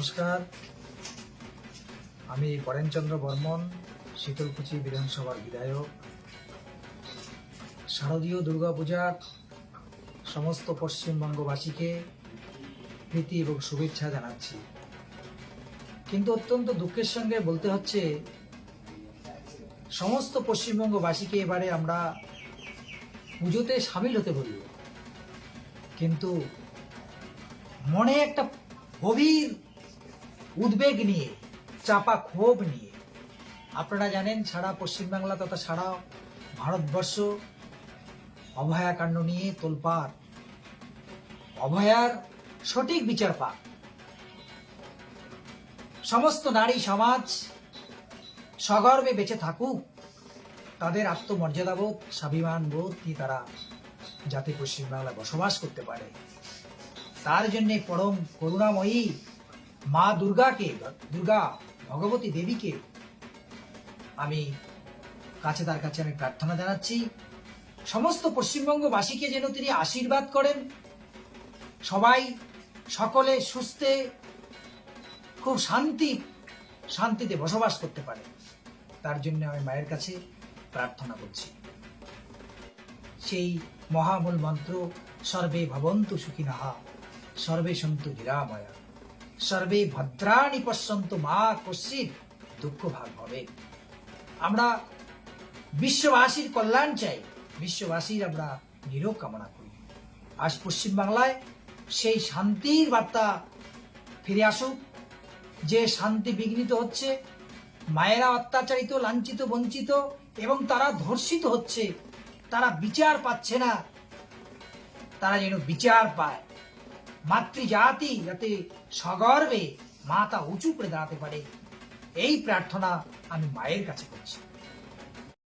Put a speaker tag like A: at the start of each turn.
A: নমস্কার। আমি পরেনচন্দ্র বর্মন, শীতলকুচি বিধানসভার বিধায়ক। শারদীয় দুর্গাপূজার সমস্ত পশ্চিমবঙ্গবাসীকে প্রীতি এবং শুভেচ্ছা জানাচ্ছি। কিন্তু অত্যন্ত দুঃখের সঙ্গে বলতে হচ্ছে, সমস্ত পশ্চিমবঙ্গবাসীকে এবারে আমরা পুজোতে সামিল হতে বলব। কিন্তু মনে একটা গভীর উদ্বেগ নিয়ে, চাপা ক্ষোভ নিয়ে। আপনারা জানেন সারা পশ্চিমবাংলা তথা সারা ভারতবর্ষ অভয়াকাণ্ড নিয়ে তোলপাড়। অভয়ার সঠিক বিচার পাক। সমস্ত নারী সমাজ সগর্বে বেঁচে থাকুক। তাদের আত্মমর্যাদাবোধ স্বাভিমান বোধ নিয়ে তারা যাতে পশ্চিমবাংলায় বসবাস করতে পারে। তার জন্যে পরম করুণাময়ী মা দুর্গাকে, দুর্গা ভগবতী দেবীকে আমি কাছে তার কাছে আমি প্রার্থনা জানাচ্ছি। সমস্ত পশ্চিমবঙ্গবাসীকে যেন তিনি আশীর্বাদ করেন। সবাই সকলে সুস্থে, খুব শান্তি, শান্তিতে বসবাস করতে পারে। তার জন্য আমি মায়ের কাছে প্রার্থনা করছি। সেই মহামূল মন্ত্র, সর্বে ভবন্তু সুখিনহা সর্বে সন্তু নিরাময়া। সর্বে ভদ্রাণি পশ্যন্ত মা কশ্চিত দুঃখ ভাগ হবে। আমরা বিশ্ববাসীর কল্যাণ চাই, বিশ্ববাসীর আমরা নিরোগ কামনা করি। আজ পশ্চিমবাংলায় সেই শান্তির বার্তা ফিরে আসুক, যে শান্তি বিঘ্নিত হচ্ছে, মায়েরা অত্যাচারিত, লাঞ্ছিত, বঞ্চিত এবং তারা ধর্ষিত হচ্ছে, তারা বিচার পাচ্ছে না, তারা যেন বিচার পায়। মাতৃজাতি যাতে সগর্বে মাতা উঁচু করে দাঁড়াতে পারে। এই প্রার্থনা আমি মায়ের কাছে করছি।